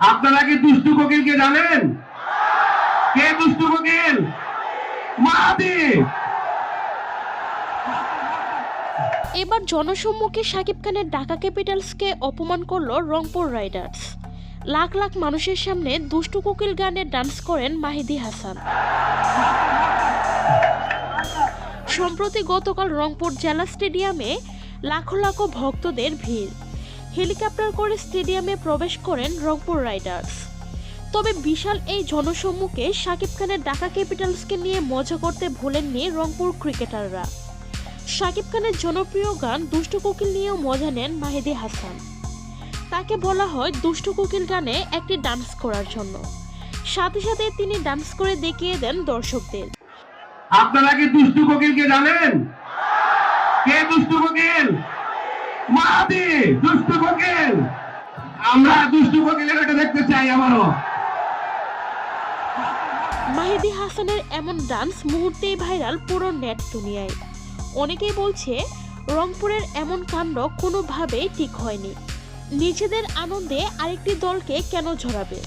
আপনারা কি দুষ্টু কোকিলকে জানেন? কে দুষ্টু কোকিল? এবার জনসম্মুখে শাকিব খানের ঢাকা ক্যাপিটালসকে অপমান করল রংপুর রাইডার্স। লাখ লাখ মানুষের সামনে দুষ্টু কোকিল গানে ডান্স করেন মাহিদি হাসান। সম্প্রতি গতকাল রংপুর জেলা স্টেডিয়ামে লাখো লাখো ভক্তদের ভিড়। হেলিকপ্টার করে স্টেডিয়ামে প্রবেশ করেন রংপুর রাইডার্স। তবে বিশাল এই জনসম্মুখে শাকিব খানের ঢাকা ক্যাপিটালসকে নিয়ে মজা করতে ভুলেননি রংপুর ক্রিকেটাররা। শাকিব খানের জনপ্রিয় গান দুষ্টু কোকিল নিয়েও মজা নেন মাহিদি হাসান। তাকে বলা হয় দুষ্টু কোকিল গানে একটি ডান্স করার জন্য। সাথে সাথে তিনি ডান্স করে দেখিয়ে দেন দর্শকদের। আপনারা কি দুষ্টু কোকিলকে জানেন? কে দুষ্টু কোকিল? মাহাদি দুষ্ট ফকিল আমরা দুষ্ট ফকিলের এটা দেখতে চাই আমারও। মাহেদি হাসানের এমন ডান্স মুহূর্তেই ভাইরাল পুরো নেট দুনিয়ায়। অনেকেই বলছে, রংপুরের এমন কাণ্ড কোনোভাবেই ঠিক হয়নি। নিজেদের আনন্দে আরেকটি দলকে কেন ঝরাবে?